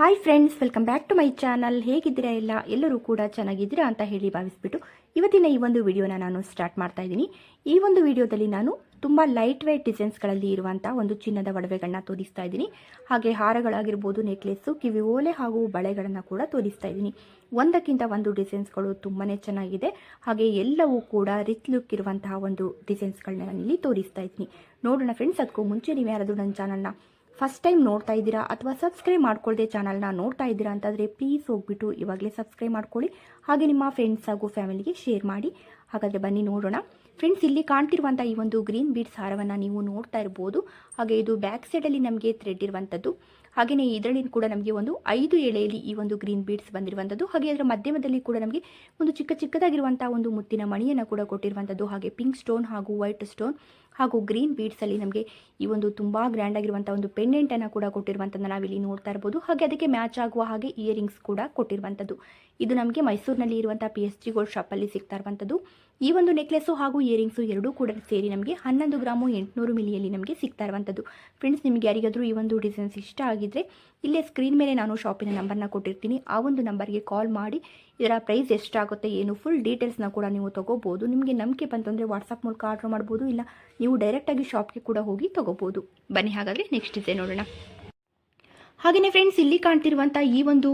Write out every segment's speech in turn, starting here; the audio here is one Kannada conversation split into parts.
Hi friends welcome back to my channel ಹೇಗಿದ್ದೀರಾ ಎಲ್ಲ? ಎಲ್ಲರೂ ಕೂಡ ಚೆನ್ನಾಗಿದ್ದೀರಾ ಅಂತ ಹೇಳಿ ಭಾವಿಸ್ಬಿಟ್ಟು ಇವತ್ತಿನ ಈ ಒಂದು ವಿಡಿಯೋನ ನಾನು ಸ್ಟಾರ್ಟ್ ಮಾಡ್ತಾ ಇದ್ದೀನಿ. ಈ ಒಂದು ವಿಡಿಯೋದಲ್ಲಿ ನಾನು ತುಂಬ ಲೈಟ್ ವೆಯ್ಟ್ ಡಿಸೈನ್ಸ್ಗಳಲ್ಲಿ ಇರುವಂಥ ಒಂದು ಚಿನ್ನದ ಒಡವೆಗಳನ್ನ ತೋರಿಸ್ತಾ ಇದ್ದೀನಿ. ಹಾಗೆ ಹಾರಗಳಾಗಿರ್ಬೋದು ನೆಕ್ಲೆಸ್ಸು ಕಿವಿ ಓಲೆ ಹಾಗೂ ಬಳೆಗಳನ್ನು ಕೂಡ ತೋರಿಸ್ತಾ ಇದ್ದೀನಿ. ಒಂದಕ್ಕಿಂತ ಒಂದು ಡಿಸೈನ್ಸ್ಗಳು ತುಂಬಾ ಚೆನ್ನಾಗಿದೆ. ಹಾಗೆ ಎಲ್ಲವೂ ಕೂಡ ರಿಚ್ ಲುಕ್ ಇರುವಂತಹ ಒಂದು ಡಿಸೈನ್ಸ್ಗಳನ್ನ ನಾನು ಇಲ್ಲಿ ತೋರಿಸ್ತಾ ಇದ್ದೀನಿ. ನೋಡೋಣ ಫ್ರೆಂಡ್ಸ್ ಅದಕ್ಕೂ ಮುಂಚೆ ನೀವು ಯಾರಾದರೂ ನನ್ನ ಚಾನಲ್ನ ಫಸ್ಟ್ ಟೈಮ್ ನೋಡ್ತಾ ಇದ್ದೀರಾ ಅಥವಾ ಸಬ್ಸ್ಕ್ರೈಬ್ ಮಾಡ್ಕೊಳ್ಳದೆ ಚಾನಲ್ನ ನೋಡ್ತಾ ಇದ್ದೀರಾ ಅಂತಂದರೆ ಪ್ಲೀಸ್ ಹೋಗ್ಬಿಟ್ಟು ಇವಾಗಲೇ ಸಬ್ಸ್ಕ್ರೈಬ್ ಮಾಡ್ಕೊಳ್ಳಿ. ಹಾಗೆ ನಿಮ್ಮ ಫ್ರೆಂಡ್ಸ್ ಹಾಗೂ ಫ್ಯಾಮಿಲಿಗೆ ಶೇರ್ ಮಾಡಿ. ಹಾಗಾದರೆ ಬನ್ನಿ ನೋಡೋಣ. ಫ್ರೆಂಡ್ಸ್ ಇಲ್ಲಿ ಕಾಣ್ತಿರುವಂಥ ಈ ಒಂದು ಗ್ರೀನ್ ಬೀಡ್ಸ್ ಹಾರವನ್ನು ನೀವು ನೋಡ್ತಾ ಇರ್ಬೋದು. ಹಾಗೆ ಇದು ಬ್ಯಾಕ್ ಸೈಡಲ್ಲಿ ನಮಗೆ ಥ್ರೆಡ್ ಇರುವಂಥದ್ದು ಹಾಗೆಯೇ ಇದರಲ್ಲಿ ಕೂಡ ನಮಗೆ ಒಂದು ಐದು ಎಳೆಯಲ್ಲಿ ಈ ಒಂದು ಗ್ರೀನ್ ಬೀಡ್ಸ್ ಬಂದಿರುವಂಥದ್ದು ಹಾಗೆ ಅದರ ಮಧ್ಯಮದಲ್ಲಿ ಕೂಡ ನಮಗೆ ಒಂದು ಚಿಕ್ಕ ಚಿಕ್ಕದಾಗಿರುವಂಥ ಒಂದು ಮುತ್ತಿನ ಮಣಿಯನ್ನು ಕೂಡ ಕೊಟ್ಟಿರುವಂಥದ್ದು ಹಾಗೆ ಪಿಂಕ್ ಸ್ಟೋನ್ ಹಾಗೂ ವೈಟ್ ಸ್ಟೋನ್ ಹಾಗೂ ಗ್ರೀನ್ ಬೀಡ್ಸಲ್ಲಿ ನಮಗೆ ಈ ಒಂದು ತುಂಬ ಗ್ರ್ಯಾಂಡ್ ಆಗಿರುವಂಥ ಒಂದು ಪೆಂಡೆಂಟನ್ನು ಕೂಡ ಕೊಟ್ಟಿರುವಂಥದ್ದು ನಾವಿಲ್ಲಿ ನೋಡ್ತಾ ಇರ್ಬೋದು. ಹಾಗೆ ಅದಕ್ಕೆ ಮ್ಯಾಚ್ ಆಗುವ ಹಾಗೆ ಇಯರಿಂಗ್ಸ್ ಕೂಡ ಕೊಟ್ಟಿರುವಂಥದ್ದು ಇದು ನಮಗೆ ಮೈಸೂರಿನಲ್ಲಿ ಇರುವಂಥ ಪಿ ಎಸ್ ಜಿ ಗೋಲ್ಡ್ ಶಾಪಲ್ಲಿ ಸಿಗ್ತಾ ಇರುವಂಥದ್ದು ಈ ಒಂದು ನೆಕ್ಲೆಸ್ಸು ಹಾಗೂ ಇಯರಿಂಗ್ಸು ಎರಡೂ ಕೂಡ ಸೇರಿ ನಮಗೆ ಹನ್ನೊಂದು ಗ್ರಾಮು ಎಂಟುನೂರು ಮಿಲಿಯಲ್ಲಿ ನಮಗೆ ಸಿಗ್ತಾ ಇರುವಂಥದ್ದು ಫ್ರೆಂಡ್ಸ್ ನಿಮಗೆ ಯಾರಿಗಾದರೂ ಈ ಒಂದು ಡಿಸೈನ್ಸ್ ಇಷ್ಟ ಆಗಿದ್ದರೆ ಇಲ್ಲೇ ಸ್ಕ್ರೀನ್ ಮೇಲೆ ನಾನು ಶಾಪಿನ ನಂಬರ್ನ ಕೊಟ್ಟಿರ್ತೀನಿ. ಆ ಒಂದು ನಂಬರ್ಗೆ ಕಾಲ್ ಮಾಡಿ, ಇದರ ಪ್ರೈಸ್ ಎಷ್ಟಾಗುತ್ತೆ ಏನು ಫುಲ್ ಡೀಟೇಲ್ಸ್ನ ಕೂಡ ನೀವು ತೊಗೋಬೋದು. ನಿಮಗೆ ನಂಬಿಕೆ ಬಂತಂದರೆ ವಾಟ್ಸಪ್ ಮೂಲಕ ಆರ್ಡ್ರ್ ಮಾಡ್ಬೋದು, ಇಲ್ಲ ನೀವು ಡೈರೆಕ್ಟಾಗಿ ಶಾಪ್ಗೆ ಕೂಡ ಹೋಗಿ ತೊಗೋಬೋದು. ಬನ್ನಿ, ಹಾಗಾದರೆ ನೆಕ್ಸ್ಟ್ ಡಿಸೈನ್ ನೋಡೋಣ. ಹಾಗೆಯೇ ಫ್ರೆಂಡ್ಸ್ ಇಲ್ಲಿ ಕಾಣ್ತಿರುವಂಥ ಈ ಒಂದು